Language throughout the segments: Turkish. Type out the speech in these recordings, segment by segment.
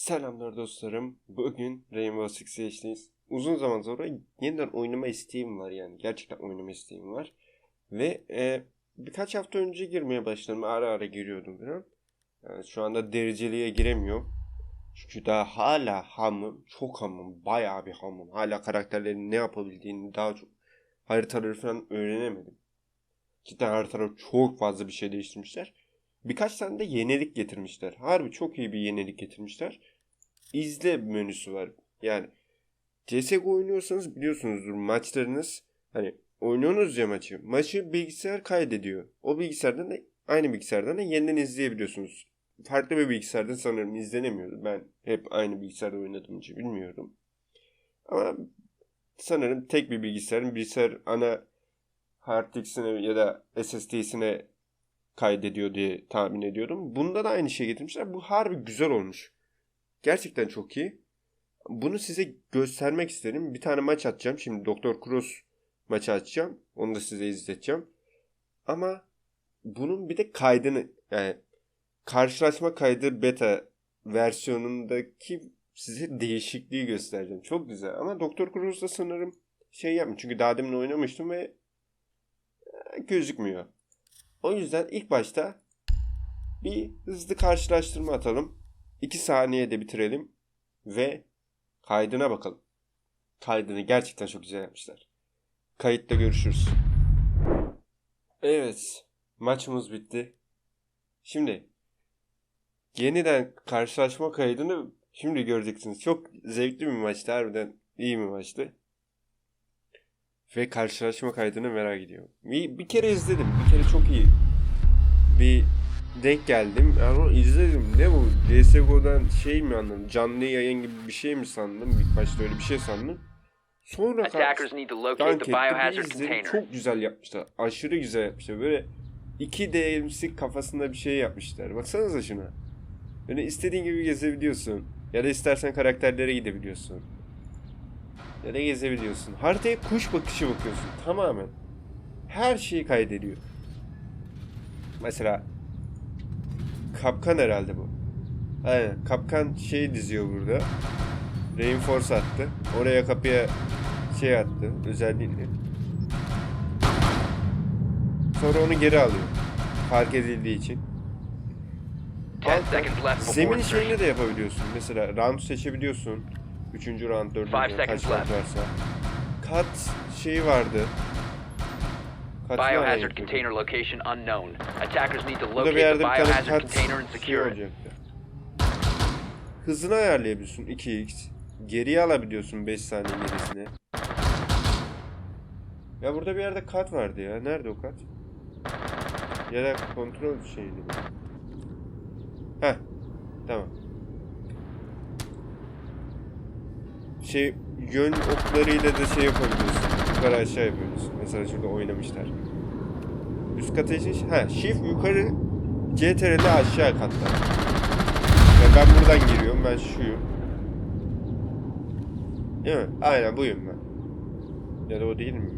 Selamlar dostlarım. Bugün Rainbow Six Siege'deyiz. Uzun zaman sonra yeniden oynama isteğim var yani. Gerçekten oynama isteğim var. Ve e, birkaç hafta önce girmeye başladım. Ara ara giriyordum falan. Yani şu anda dereceliğe giremiyorum. Çünkü daha hala hamım. Çok hamım. Bayağı bir hamım. Hala karakterlerin ne yapabildiğini daha çok haritaları falan öğrenemedim. Cidden haritalar çok fazla bir şey değiştirmişler. Birkaç tane de yenilik getirmişler. Harbi çok iyi bir yenilik getirmişler. İzle menüsü var. Yani CSGO oynuyorsanız biliyorsunuzdur maçlarınız hani oynuyorsunuz ya maçı. Maçı bilgisayar kaydediyor. O bilgisayardan da aynı bilgisayardan da yeniden izleyebiliyorsunuz. Farklı bir bilgisayarda sanırım izlenemiyordu. Ben hep aynı bilgisayarda oynadığım için bilmiyorum. Ama sanırım tek bir bilgisayarın bilgisayar ana hard ya da SSD'sine kaydediyor diye tahmin ediyorum. Bunda da aynı şey getirmişler. Bu harbi güzel olmuş. Gerçekten çok iyi. Bunu size göstermek isterim. Bir tane maç atacağım. Şimdi Doktor Cross maçı açacağım. Onu da size izleteceğim. Ama bunun bir de kaydını yani karşılaşma kaydı beta versiyonundaki size değişikliği göstereceğim. Çok güzel. Ama Doktor Cross'da sanırım şey yapmış. Çünkü daha demin oynamıştım ve e, gözükmüyor. O yüzden ilk başta bir hızlı karşılaştırma atalım. 2 saniyede bitirelim ve kaydına bakalım. Kaydını gerçekten çok güzel yapmışlar. Kayıtta görüşürüz. Evet, maçımız bitti. Şimdi yeniden karşılaşma kaydını şimdi göreceksiniz. Çok zevkli bir maçtı, harbiden iyi bir maçtı. Ve karşılaşma kaydını merak ediyorum. Bir, bir kere izledim. Bir kere çok iyi bir denk geldim. Yani onu izledim. Ne bu? CSGO'dan şey mi anladım? Canlı yayın gibi bir şey mi sandım? İlk başta öyle bir şey sandım. Sonra dank etti. İzledim. Çok güzel yapmışlar. Aşırı güzel yapmışlar. Böyle iki DMC kafasında bir şey yapmışlar. Baksanıza şuna. Böyle istediğin gibi gezebiliyorsun. Ya da istersen karakterlere gidebiliyorsun. Da gezebiliyorsun. Haritaya kuş bakışı bakıyorsun. Tamamen. Her şeyi kaydediyor. Mesela Kapkan herhalde bu. Aynen. Kapkan şey diziyor burada. Reinforce attı. Oraya kapıya şey attı. Özelliğini. Sonra onu geri alıyor. Fark edildiği için. 10 seconds left before Zemin şeyini de yapabiliyorsun. Mesela round seçebiliyorsun. Üçüncü round, dördüncü round, kaç round varsa. Kat şeyi vardı. Biohazard container location unknown. Attackers need to locate the biohazard container and şey secure it. Hızını ayarlayabiliyorsun 2x. Geriye alabiliyorsun 5 saniye gerisine. Ya burada bir yerde kat vardı ya. Nerede o kat? Ya da kontrol şeydi bu. Heh. Tamam. Şey yön oklarıyla da şey yapabiliyorsun. Yukarı aşağı yapıyorsun. Mesela şurada oynamışlar. Üst kata için ha shift yukarı CTRL aşağı katta. Yani ben buradan giriyorum. Ben şuyum. Değil mi? Aynen buyum ben. Ya da o değil mi?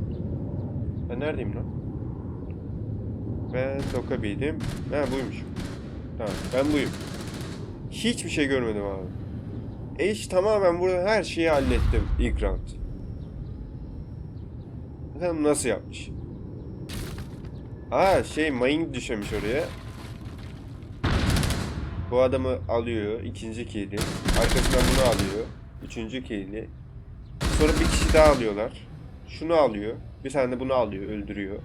Ben neredeyim lan? Ben Dokkabi'ydim. Ha buymuş. Tamam ben buyum. Hiçbir şey görmedim abi. Eş tamamen burada her şeyi hallettim ilk round. Bakalım nasıl yapmış. Aa şey mayın düşemiş oraya. Bu adamı alıyor. ikinci kili. Arkasından bunu alıyor. Üçüncü kili. Sonra bir kişi daha alıyorlar. Şunu alıyor. Bir tane de bunu alıyor. Öldürüyor.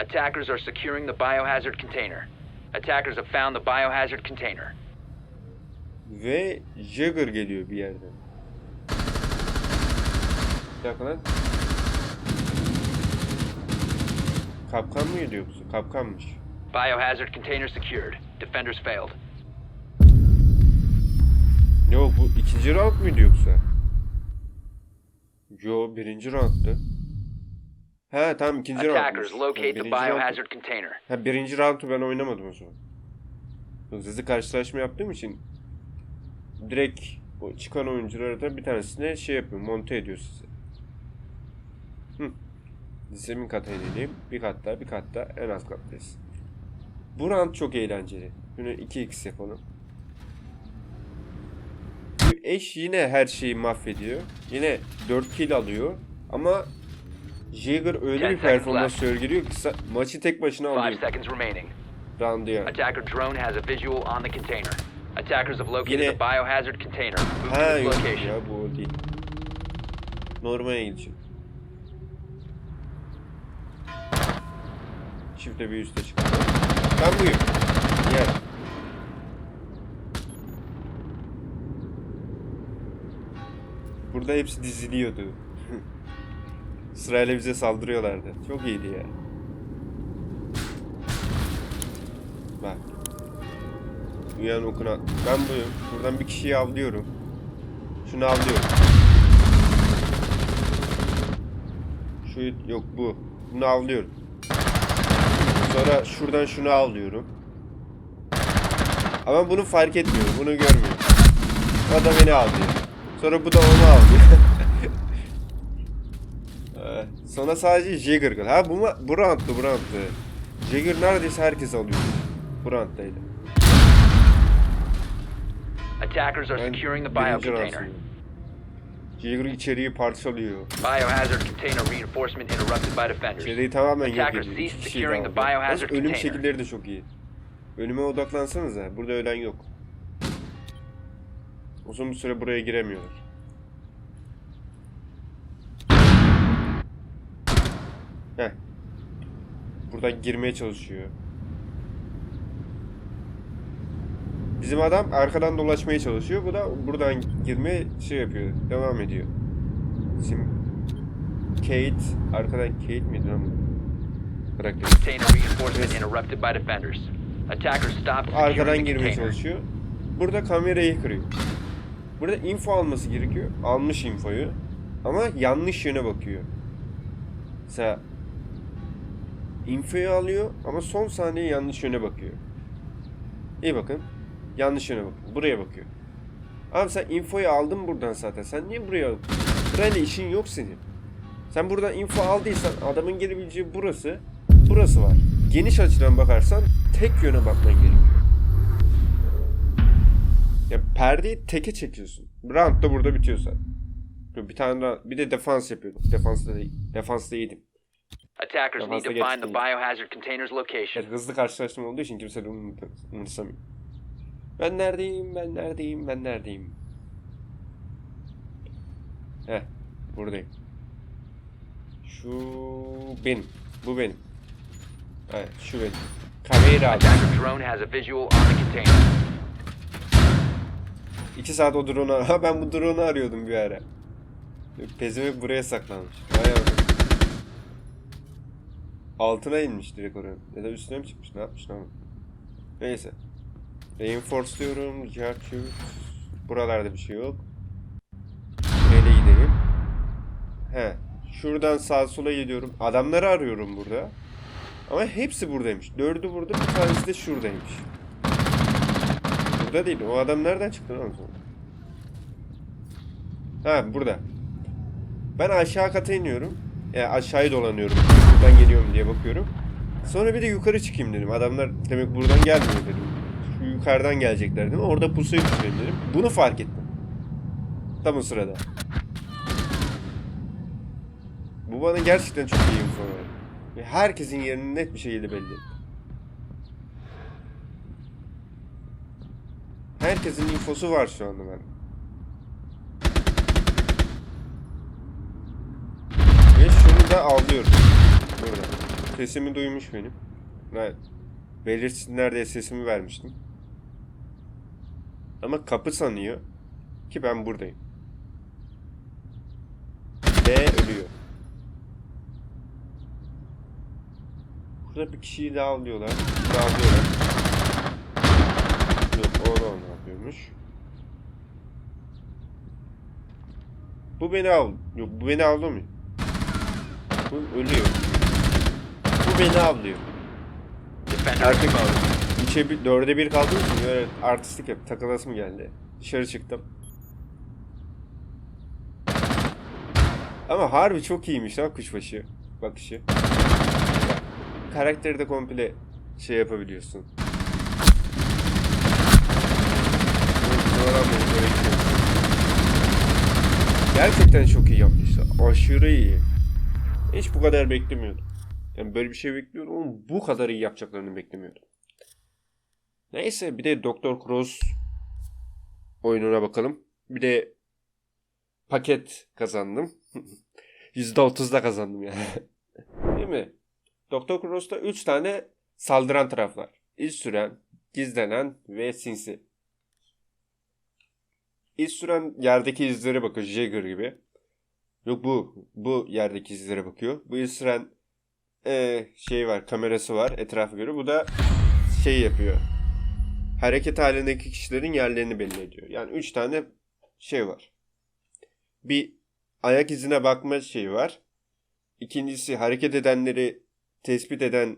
Attackers are securing the biohazard container. Attackers have found the biohazard container. Ve Jagger geliyor bir yerden. Bir dakika lan. Kapkan mıydı yoksa? Kapkanmış. Biohazard container secured. Defenders failed. Yok bu ikinci round muydu yoksa? Yo birinci roundtu. He tamam ikinci round. Attackers locate the biohazard container. Ha birinci roundu ben oynamadım o zaman. Hızlı hızlı yaptığım için direkt çıkan oyunculardan bir tanesine şey yapıyor, monte ediyor sizi. Hı. Zemin kata inelim. Bir kat daha, bir kat daha, en az kattayız. Bu round çok eğlenceli. Bunu 2x yapalım. eş yine her şeyi mahvediyor. Yine 4 kill alıyor. Ama Jagger öyle bir performans sergiliyor ki maçı tek başına alıyor. Round'u yani. Attacker drone has a visual on the container. Attackers have located Yine- the biohazard container. Move Ha to yok its location. ya bu o değil. Normale gideceğim. Çifte bir üste çıktı. Ben buyum. Gel. Burada hepsi diziliyordu. Sırayla bize saldırıyorlardı. Çok iyiydi ya. Bak. Dünyanın okuna. Ben buyum. Buradan bir kişiyi avlıyorum. Şunu avlıyorum. Şu yok bu. Bunu avlıyorum. Sonra şuradan şunu avlıyorum. Ama bunu fark etmiyor. Bunu görmüyor. O da beni avlıyor. Sonra bu da onu avlıyor. Ee, Sonra sadece Jagger. Ha bu, ma- bu rounddu bu neredeyse herkes alıyor. Bu. Attackers are securing the bio container. Jagger içeriği parçalıyor. Biohazard container reinforcement interrupted by defenders. İçeriği tamamen yok ediyor. the aldı. biohazard Yalnız ölüm şekilleri de çok iyi. Ölüme odaklansanıza. Burada ölen yok. Uzun bir süre buraya giremiyorlar. Heh. Buradan girmeye çalışıyor. Bizim adam arkadan dolaşmaya çalışıyor. Bu da buradan girmeye şey yapıyor. Devam ediyor. Sim Kate arkadan Kate miydi lan? Bırak Arkadan girmeye çalışıyor. Burada kamerayı kırıyor. Burada info alması gerekiyor. Almış infoyu. Ama yanlış yöne bakıyor. Mesela infoyu alıyor ama son saniye yanlış yöne bakıyor. İyi bakın. Yanlış yöne bakın. Buraya bakıyor. Abi sen infoyu aldın buradan zaten. Sen niye buraya Burayla işin yok senin. Sen buradan info aldıysan adamın girebileceği burası. Burası var. Geniş açıdan bakarsan tek yöne bakman gerekiyor. Ya perdeyi teke çekiyorsun. Round da burada bitiyor zaten. Bir tane daha, bir de defans yapıyordum. Defansta da, defansta yedim. Attackers need to find the biohazard container's location. Yani hızlı karşılaşma olduğu için kimse de umursamıyor. Ben neredeyim, ben neredeyim, ben neredeyim? Heh, buradayım. Şu benim, bu benim. Evet, şu benim. Kamera. İki saat o drone'u Ha ben bu drone'u arıyordum bir ara. Pezimi buraya saklanmış. Vay yavrum. Altına inmiş direkt oraya. Ya da üstüne mi çıkmış? Ne yapmış lan? Neyse. Reinforce diyorum. Jarchut. Buralarda bir şey yok. Nereye gidelim? He. Şuradan sağa sola gidiyorum. Adamları arıyorum burada. Ama hepsi buradaymış. Dördü burada, bir tanesi de şuradaymış. Burada değil. O adam nereden çıktı lan sonra? Ha burada. Ben aşağı kata iniyorum. Yani aşağıya dolanıyorum. Buradan geliyorum diye bakıyorum. Sonra bir de yukarı çıkayım dedim. Adamlar demek buradan gelmiyor dedim. Yukarıdan gelecekler dedim. Orada pusuyu dedim. Bunu fark ettim. Tam o sırada. Bu bana gerçekten çok iyi info verdi. Ve Herkesin yerini net bir şekilde belli. Herkesin infosu var şu anda ben. Ve şunu da avlıyorum. Burada. Sesimi duymuş benim. Evet. Belirsinler diye sesimi vermiştim. Ama kapı sanıyor ki ben buradayım. Ve ölüyor. Burada bir kişiyi daha alıyorlar. Daha alıyorlar. Yok o da onu alıyormuş. Bu beni al. Yok bu beni avlıyor mu? Bu ölüyor. Bu beni avlıyor. Erkek avlıyor. 3'e 1, 4'e 1 kaldığım için böyle artistlik yap, takılasım geldi. Dışarı çıktım. Ama harbi çok iyiymiş lan kuşbaşı bakışı. Karakteri de komple şey yapabiliyorsun. Gerçekten çok iyi yapmışlar. Aşırı iyi. Hiç bu kadar beklemiyordum. Yani böyle bir şey bekliyordum ama bu kadar iyi yapacaklarını beklemiyordum. Neyse bir de Doktor Cross oyununa bakalım. Bir de paket kazandım. %30'da kazandım yani. Değil mi? Doktor Cross'ta 3 tane saldıran taraf var. İz süren, gizlenen ve sinsi. İz süren yerdeki izlere bakıyor. Jagger gibi. Yok bu. Bu yerdeki izlere bakıyor. Bu iz süren eee, şey var. Kamerası var. Etrafı görüyor. Bu da şey yapıyor. Hareket halindeki kişilerin yerlerini belli ediyor. Yani 3 tane şey var. Bir ayak izine bakma şeyi var. İkincisi hareket edenleri tespit eden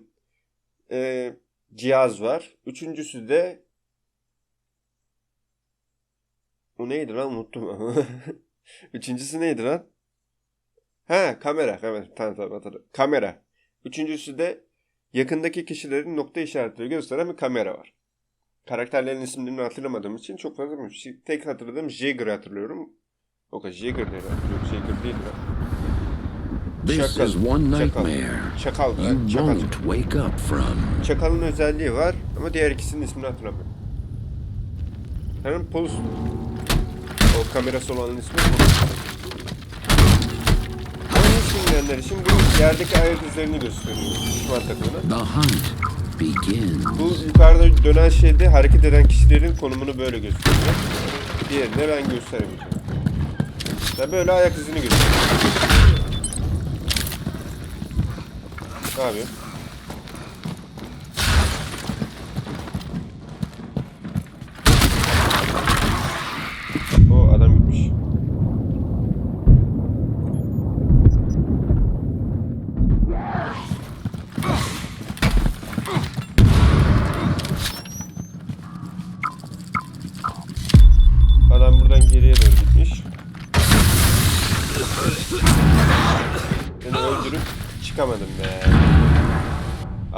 eee, cihaz var. Üçüncüsü de o neydi lan unuttum. Üçüncüsü neydi lan? Ha kamera kamera tamam tamam hatırladım. Kamera. Üçüncüsü de yakındaki kişilerin nokta işaretleri gösteren bir kamera var. Karakterlerin isimlerini hatırlamadığım için çok fazla bir şey. Tek hatırladığım Jagger'ı hatırlıyorum. O kadar Jagger lan? Yok Jagger değil lan. This Çakal. is one nightmare Çakal. you Çakal. won't wake up from. Çakal'ın özelliği var ama diğer ikisinin ismini hatırlamıyorum. Hemen Pulse. O kamerası olanın ismi Pulse. Onun için için bu yerdeki ayak izlerini gösteriyor. Düşman takımına. The hunt. Bu yukarıda dönen şeyde hareket eden kişilerin konumunu böyle gösteriyor. Diğerine ben göstermeyeceğim. Ya böyle ayak izini gösteriyor. Ne yapıyor?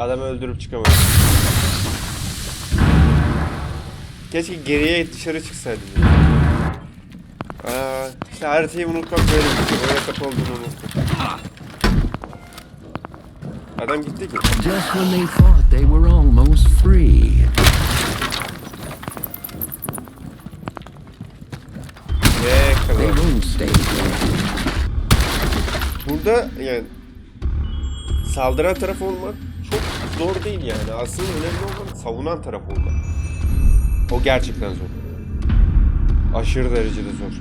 Adamı öldürüp çıkamadım. Keşke geriye dışarı çıksaydım. Aa, işte haritayı unutmak böyle bir şey. Oraya kapı olduğunu unuttum. Adam gitti ki. Just when they thought they were almost free. Stay there. Burada yani saldıran taraf olmak zor değil yani. Aslında önemli olan savunan taraf olmak. O gerçekten zor. Aşırı derecede zor.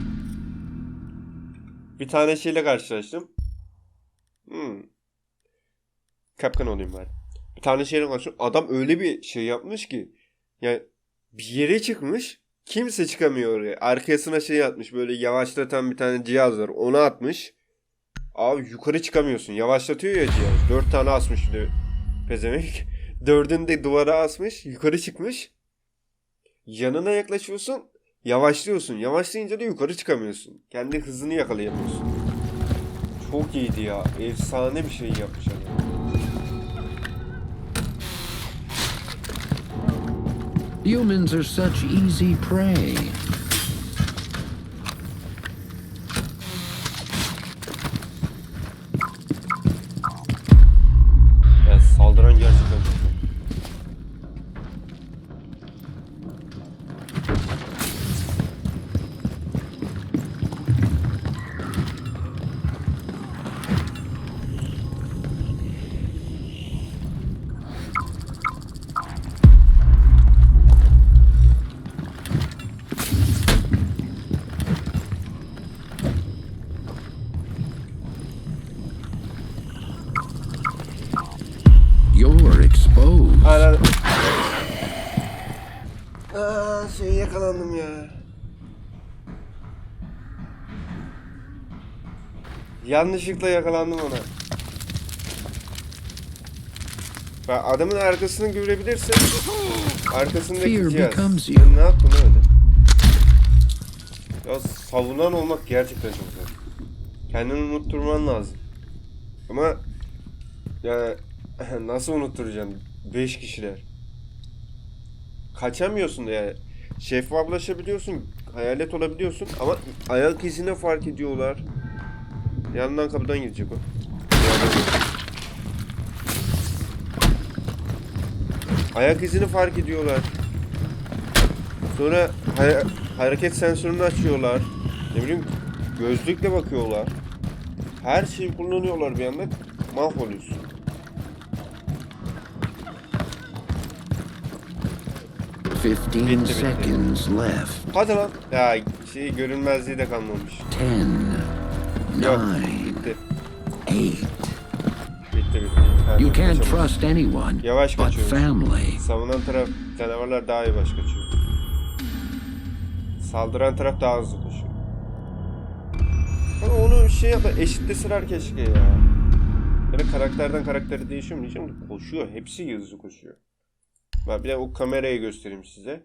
Bir tane şeyle karşılaştım. Hmm. Kapkan olayım bari. Bir tane şeyle karşılaştım. Adam öyle bir şey yapmış ki. Yani bir yere çıkmış. Kimse çıkamıyor oraya. Arkasına şey atmış. Böyle yavaşlatan bir tane cihaz var. Onu atmış. Abi yukarı çıkamıyorsun. Yavaşlatıyor ya cihaz. Dört tane asmış bir de pezevenk. Dördünü de duvara asmış. Yukarı çıkmış. Yanına yaklaşıyorsun. Yavaşlıyorsun. Yavaşlayınca da yukarı çıkamıyorsun. Kendi hızını yakalayamıyorsun. Çok iyiydi ya. Efsane bir şey yapmış adam. Humans are such easy prey. Yanlışlıkla yakalandım ona. Bak adamın arkasını görebilirsin. Arkasındaki cihaz. Sen ne yaptın öyle? Ya savunan olmak gerçekten çok zor. Kendini unutturman lazım. Ama ya nasıl unutturacaksın? 5 kişiler. Kaçamıyorsun da yani. Şeffaflaşabiliyorsun. hayalet olabiliyorsun ama ayak izine fark ediyorlar. Yandan kapıdan gidecek o. Ayak izini fark ediyorlar. Sonra hay- hareket sensörünü açıyorlar. Ne bileyim gözlükle bakıyorlar. Her şeyi kullanıyorlar bir anda. Mahvoluyorsun. Fifteen seconds left. Hadi lan. Ya şey görünmezliği de kalmamış. Ten, Yok bitti. You can't trust anyone Yavaş but kaçıyoruz. family. Savunan taraf canavarlar daha yavaş kaçıyor. Saldıran taraf daha hızlı koşuyor. Ama onu şey yap eşitleseler keşke ya. Böyle karakterden karaktere değişiyor mu diyeceğim de koşuyor. Hepsi hızlı koşuyor. Ben bir de o kamerayı göstereyim size.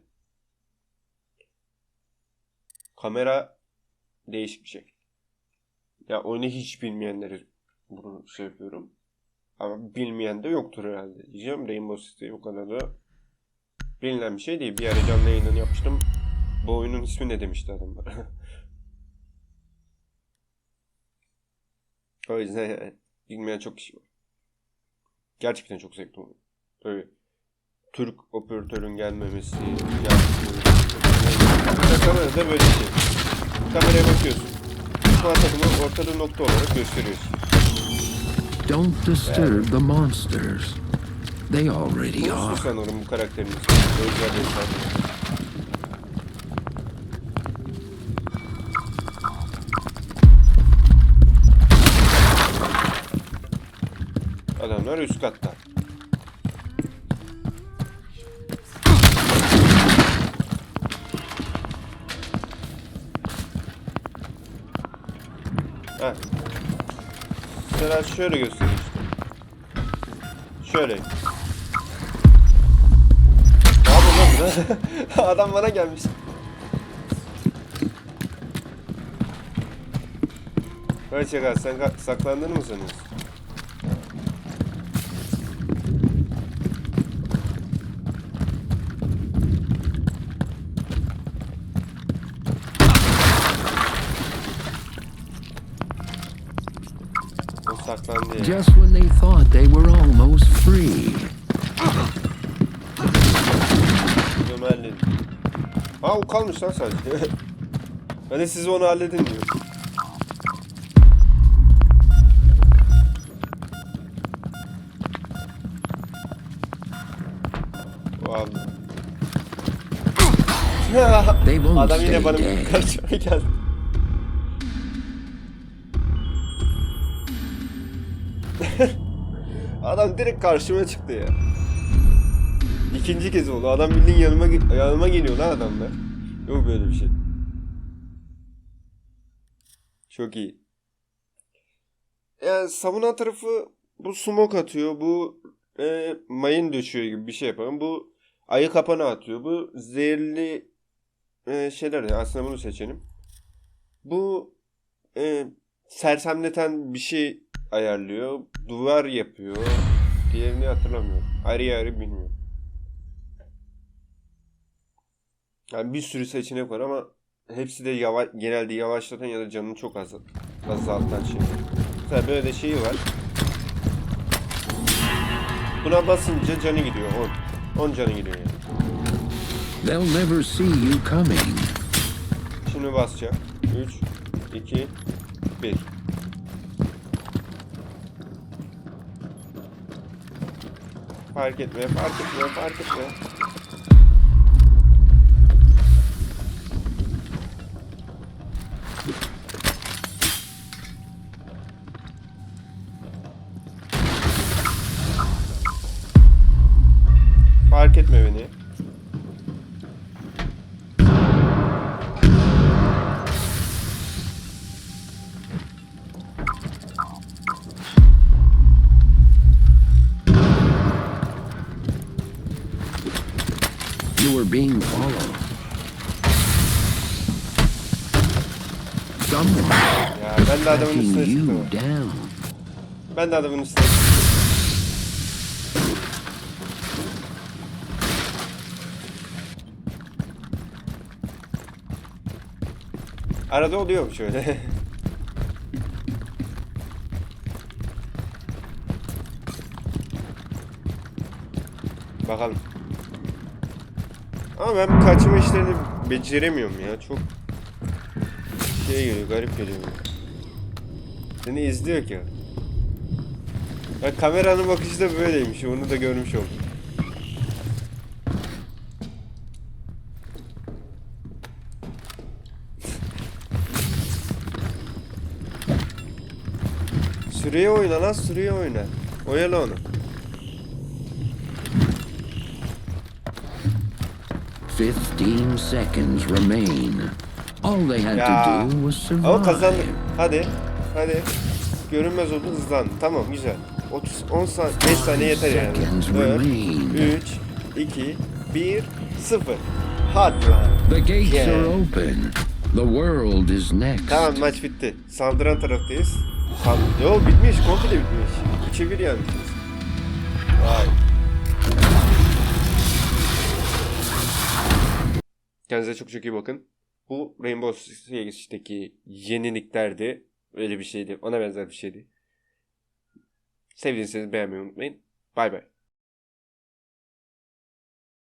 Kamera değişik bir şey. Ya oyunu hiç bilmeyenleri bunu şey yapıyorum. Ama bilmeyen de yoktur herhalde. Diyeceğim Rainbow Six o kadar da bilinen bir şey değil. Bir ara canlı yayınını yapmıştım. Bu oyunun ismi ne demişti adam bana. o yüzden yani bilmeyen çok kişi var. Gerçekten çok zevkli oyun. Böyle Türk operatörün gelmemesi. Mesela kamerada böyle şey. Kameraya bakıyorsun. Düşman takımı ortada nokta olarak gösteriyorsun. Don't disturb the monsters. They already are. sanırım bu. Özel bir hesabı. Adamlar üst katta. Ha. Mesela şöyle göstereyim işte. Şöyle. Ne yapıyorsun lan? Adam bana gelmiş. Şaka sen saklandığını mı sanıyorsun? O saklandı ya. Just when they thought they were almost free. Ha o kalmış lan sadece. hani siz onu halledin diyor. Won't Adam yine bana karşıma geldi. Adam direkt karşıma çıktı ya. İkinci kez oldu. Adam bildiğin yanıma, yanıma geliyor lan adamlar. Yok böyle bir şey. Çok iyi. Yani savunan tarafı bu smoke atıyor. Bu e, mayın döşüyor gibi bir şey yapalım. Bu ayı kapana atıyor. Bu zehirli e, şeyler. Aslında bunu seçelim. Bu e, sersemleten bir şey ayarlıyor. Duvar yapıyor. Diğerini hatırlamıyorum. Ayrı ayrı bilmiyorum. Yani bir sürü seçenek var ama hepsi de yavaş, genelde yavaşlatan ya da canını çok az azaltan şey. Mesela böyle de şeyi var. Buna basınca canı gidiyor. 10. 10 canı gidiyor yani. They'll never see you coming. Şimdi basacağım. 3, 2, 1. Fark etme, fark etme, fark etme. Ben de adamın üstüne çıktım. Ben de adamın üstüne çıktım. Arada oluyor şöyle. Bakalım. Ama ben kaçma işlerini beceremiyorum ya. Çok şey geliyor, garip geliyor. Seni izliyor ki. Ya kameranın bakışı da böyleymiş. Onu da görmüş oldum. Süreye oyna lan süreye oyna. Oyala onu. Fifteen seconds remain. All they had Ya. to do was Ama kazandık. survive. Hadi. Hadi. Görünmez oldu hızlan. Tamam güzel. 30 10 saniye 5 saniye yeter yani. Seconds 4 remain. 3 2 1 0. Hadi lan. The gates Yeah. are open. The world is next. Tamam maç bitti. Saldıran taraftayız. Sal Yo bitmiş. Komple bitmiş. 3'e 1 yenmişiz. Vay. Kendinize çok çok iyi bakın. Bu Rainbow Six Siege'deki yeniliklerdi. Öyle bir şeydi. Ona benzer bir şeydi. Sevdiyseniz beğenmeyi unutmayın. Bay bay.